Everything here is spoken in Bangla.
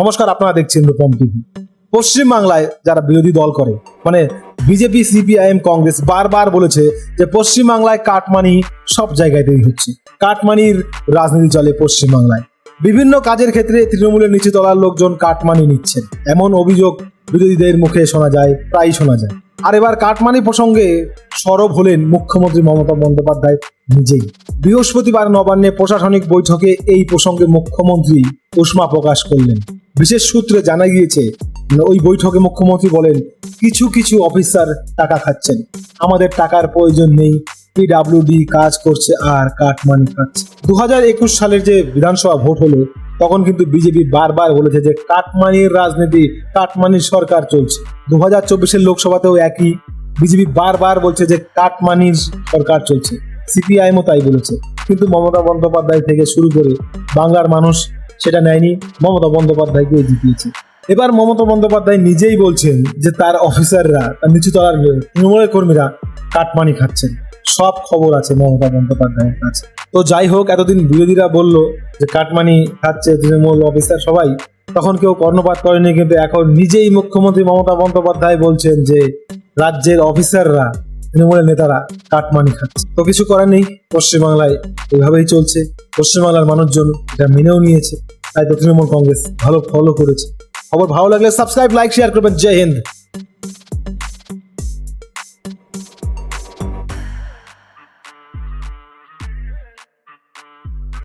নমস্কার, আপনারা দেখছেন রূপম টিভি। পশ্চিমবাংলায় যারা বিরোধী দল করে মানে বিজেপি, সিপিআইএম, কংগ্রেস বারবার বলেছে যে পশ্চিমবাংলায় কাটমানি সব জায়গাতেই হচ্ছে। কাটমানির রাজনীতি চলে পশ্চিমবাংলায়। বিভিন্ন কাজের ক্ষেত্রে তৃণমূলের নিচে তলার লোকজন কাটমানি নিচ্ছেন। এমন অভিযোগ বিরোধীদের মুখে শোনা যায়, প্রায়ই শোনা যায়। আর এবার কাটমানি প্রসঙ্গে সরব হলেন মুখ্যমন্ত্রী মমতা বন্দ্যোপাধ্যায় নিজেই। বৃহস্পতিবার নবান্নে প্রশাসনিক বৈঠকে এই প্রসঙ্গে মুখ্যমন্ত্রী উষ্মা প্রকাশ করলেন। বিশেষ সূত্রে জানা গিয়েছে, ওই বৈঠকে মুখ্যমন্ত্রী বলেন, কিছু কিছু অফিসার টাকা খাচ্ছেন। আমাদের টাকার প্রয়োজন নেই পিডাব্লিউডি কাজ করছে আর কাটমানি খাচ্ছে। দু হাজার একুশ সালের যে বিধানসভা ভোট হলো, তখন কিন্তু বিজেপি বারবার বলেছে যে কাটমানির রাজনীতি কাটমানির সরকার চলছে। দু হাজার চব্বিশের লোকসভাতেও একই, বিজেপি বারবার বলছে যে কাটমানির সরকার চলছে। সিপিআইএমও তাই বলেছে। কিন্তু মমতা বন্দ্যোপাধ্যায় থেকে শুরু করে বাংলার মানুষ সেটা নেয়নি। মমতা বন্দ্যোপাধ্যায়কে জিতিয়েছে। এবার মমতা বন্দ্যোপাধ্যায় নিজেই বলছেন যে তার অফিসাররা, তার নিচু তলার তৃণমূলের কর্মীরা কাটমানি খাচ্ছেন। সব খবর আছে মমতা বন্দ্যোপাধ্যায়ের কাছে। তো যাই হোক, এতদিন বিরোধীরা বলল যে কাটমানি খাচ্ছে তৃণমূল অফিসার সবাই, তখন কেউ কর্ণপাত করেনি, কিন্তু এখন নিজেই মুখ্যমন্ত্রী মমতা বন্দ্যোপাধ্যায় বলছেন যে রাজ্যের অফিসাররা তৃণমূলের নেতারা কাটমানি খাচ্ছে তো কিছু করার নেই, পশ্চিমবাংলায় এইভাবেই চলছে। পশ্চিমবাংলার মানুষজন এটা মেনেও নিয়েছে, তাই তো তৃণমূল কংগ্রেস ভালো ফলো করেছে। খবর ভালো লাগলে সাবস্ক্রাইব লাইক শেয়ার করবেন। জয় হিন্দ।